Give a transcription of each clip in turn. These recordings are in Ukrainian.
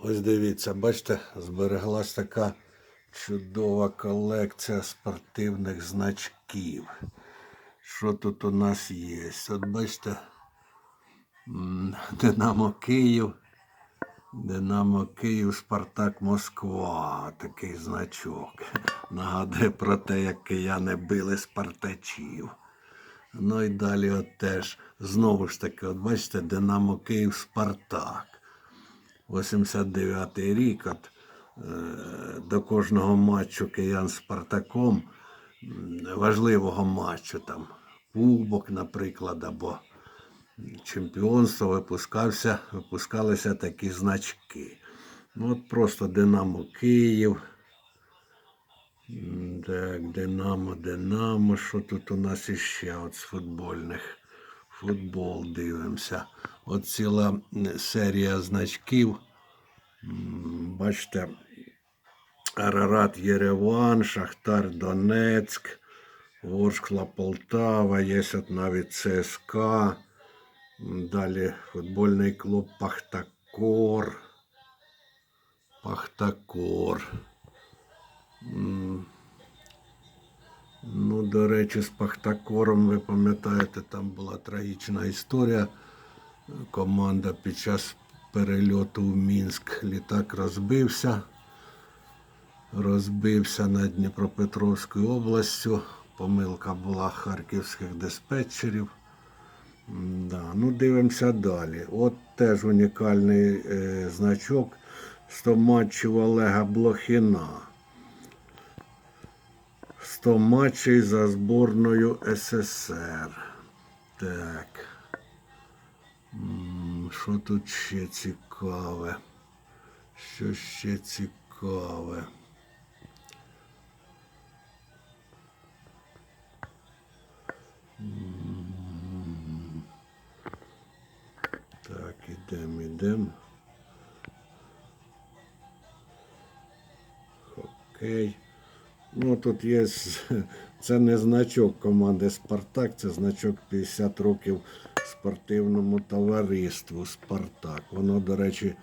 Ось дивіться, бачите, збереглась така чудова колекція спортивних значків. Що тут у нас є? От бачите, Динамо Київ. Динамо Київ, Спартак Москва. Такий значок. Нагадує про те, як кияни били спартачів. Ну і далі от теж, знову ж таки, от бачите, Динамо Київ Спартак. 89-й рік от, е, до кожного матчу киян з Спартаком, важливого матчу, там, Кубок, наприклад, або чемпіонство випускався, випускалися такі значки. Ну, от просто Динамо Київ. Так, Динамо, Динамо. Що тут у нас іще от з футбольних? Футбол дивимося. От ціла серія значків. Бачите, Арарат Єреван, Шахтар Донецьк, Ворскла Полтава, є навіть ЦСКА. Далі футбольний клуб Пахтакор. Пахтакор. Ну, до речі, з Пахтакором, ви пам'ятаєте, там була трагічна історія. Команда під час перельоту в Мінськ літак розбився. Розбився над Дніпропетровською областю. Помилка була харківських диспетчерів. Да, ну дивимося далі. От теж унікальний е, значок 100 матчів Олега Блохіна. 100 матчів за зборною СССР. Так. Що тут ще цікаве? Що ще цікаве? Так, ідемо, ідемо. Окей. Ну, тут є, це не значок команди Спартак, це значок 50 років спортивному товариству Спартак. Воно, до речі,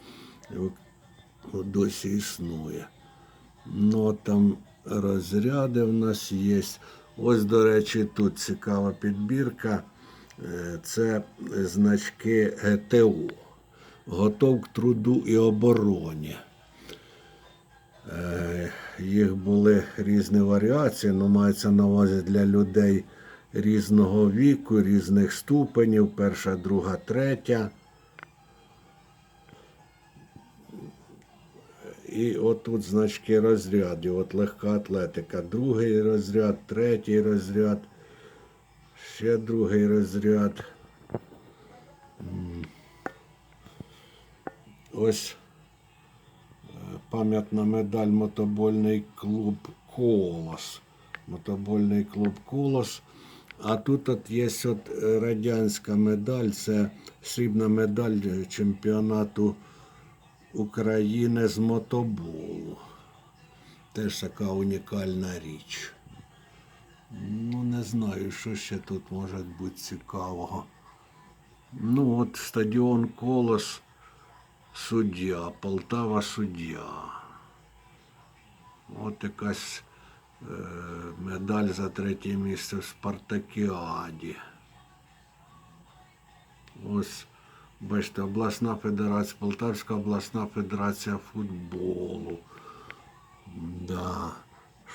досі існує. Ну, там розряди в нас є. Ось, до речі, тут цікава підбірка. Е, Це значки ГТО. Готов к труду і обороні. Е, Їх були різні варіації, але мається на увазі для людей різного віку, різних ступенів, перша, друга, третя. І отут значки розрядів. От легка атлетика, другий розряд, третій розряд, ще другий розряд. Ось пам'ятна медаль мотобольний клуб Колос. Мотобольний клуб Колос. А тут от є от е, радянська медаль, це срібна медаль чемпіонату України з мотоболу. Теж така унікальна річ. Ну, не знаю, що ще тут може бути цікавого. Ну, от стадіон Колос. Суддя, Полтава суддя. От якась медаль за третє місце в Спартакіаді. Ось, бачите, обласна федерація, Полтавська обласна федерація футболу. Да.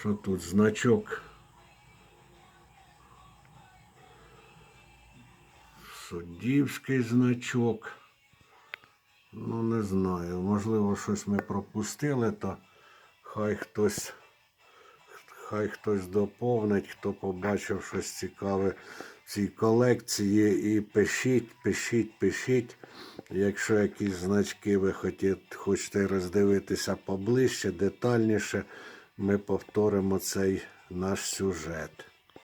Що тут? Значок. Суддівський значок. Ну, не знаю. Можливо, щось ми пропустили, то хай хтось, хай хтось доповнить, хто побачив щось цікаве в цій колекції. І пишіть, пишіть, пишіть. Якщо якісь значки ви хочете, роздивитися поближче, детальніше, ми повторимо цей наш сюжет.